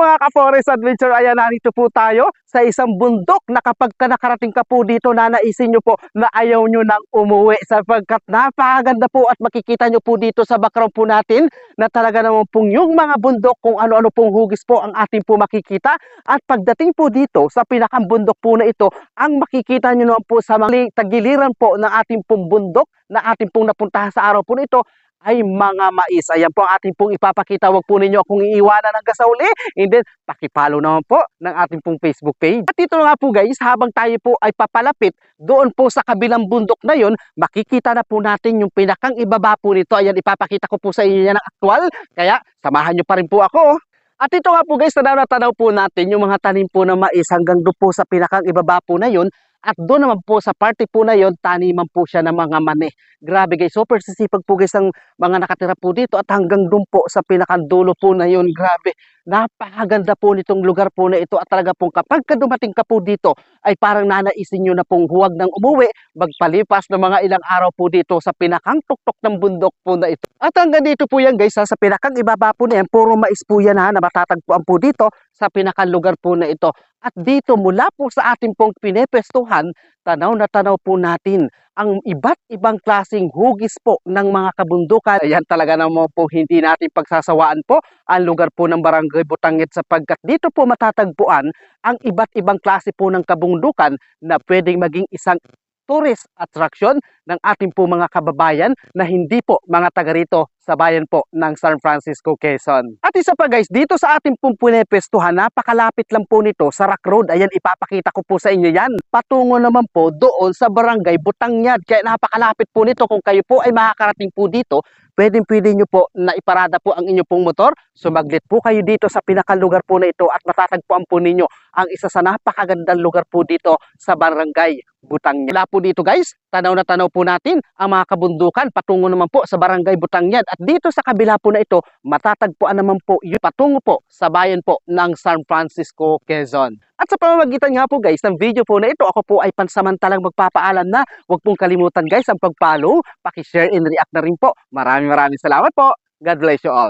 mga ka-forest adventure, ayan narito po tayo sa isang bundok na kapag ka nakarating ka po dito, nanaisin nyo po na ayaw nyo nang umuwi sapagkat napakaganda po at makikita nyo po dito sa background po natin na talaga naman pong yung mga bundok kung ano-ano pong hugis po ang ating po makikita. At pagdating po dito sa pinakambundok po na ito, ang makikita nyo naman po sa mga tagiliran po ng ating pong bundok na ating pong napuntahan sa araw po na ito ay mga mais. Ayan po ang ating pong ipapakita. Huwag po ninyo akong iiwanan hanggang sa uli. And then, pakipollow naman po ng ating pong Facebook page. At ito nga po guys, habang tayo po ay papalapit doon po sa kabilang bundok na yon, makikita na po natin yung pinakang ibaba po nito. Ayan, ipapakita ko po sa inyo yan ng aktual. Kaya, samahan nyo pa rin po ako. At ito nga po guys, tanaw na tanaw po natin yung mga tanim po ng mais hanggang doon po sa pinakang ibaba po na yon. At doon naman po sa party po na yon, taniman po siya ng mga mani. Grabe guys, super sisipag po guys ang mga nakatira po dito at hanggang doon po sa pinakandulo po na yon, grabe. Napakaganda po nitong lugar po na ito at talaga pong kapag ka dumating ka po dito ay parang nanaisin nyo na pong huwag ng umuwi, magpalipas ng mga ilang araw po dito sa pinakang tuktok ng bundok po na ito. At hanggang dito po yan guys, ha, sa pinakang ibaba po na yan, puro mais po yan ha, na matatagpuan po dito sa pinakang lugar po na ito. At dito mula po sa ating pong pinepestuhan, tanaw na tanaw po natin ang iba't ibang klasing hugis po ng mga kabundukan. Ayan talaga naman po hindi natin pagsasawaan po ang lugar po ng Barangay Butangit sapagkat dito po matatagpuan ang iba't ibang klase po ng kabundukan na pwedeng maging isang tourist attraction ng ating po mga kababayan na hindi po mga taga rito sa bayan po ng San Francisco, Quezon. At isa pa guys, dito sa ating pong napakalapit lang po nito sa Rock Road. Ayan, ipapakita ko po sa inyo yan. Patungo naman po doon sa barangay Butangyad. Kaya napakalapit po nito. Kung kayo po ay makakarating po dito, pwedeng pwede nyo po na iparada po ang inyo pong motor. Sumaglit po kayo dito sa pinakalugar po na ito at matatagpuan po ninyo ang isa sa napakagandang lugar po dito sa barangay Butangyad. Wala po dito guys, tanaw na tanaw po natin ang mga kabundukan patungo naman po sa barangay Butangyad. At dito sa kabila po na ito, matatagpuan naman po yung patungo po sa bayan po ng San Francisco, Quezon. At sa pamamagitan nga po guys ng video po na ito, ako po ay pansamantalang magpapaalam na huwag pong kalimutan guys ang pag-follow, pakishare and react na rin po. Maraming maraming salamat po. God bless you all.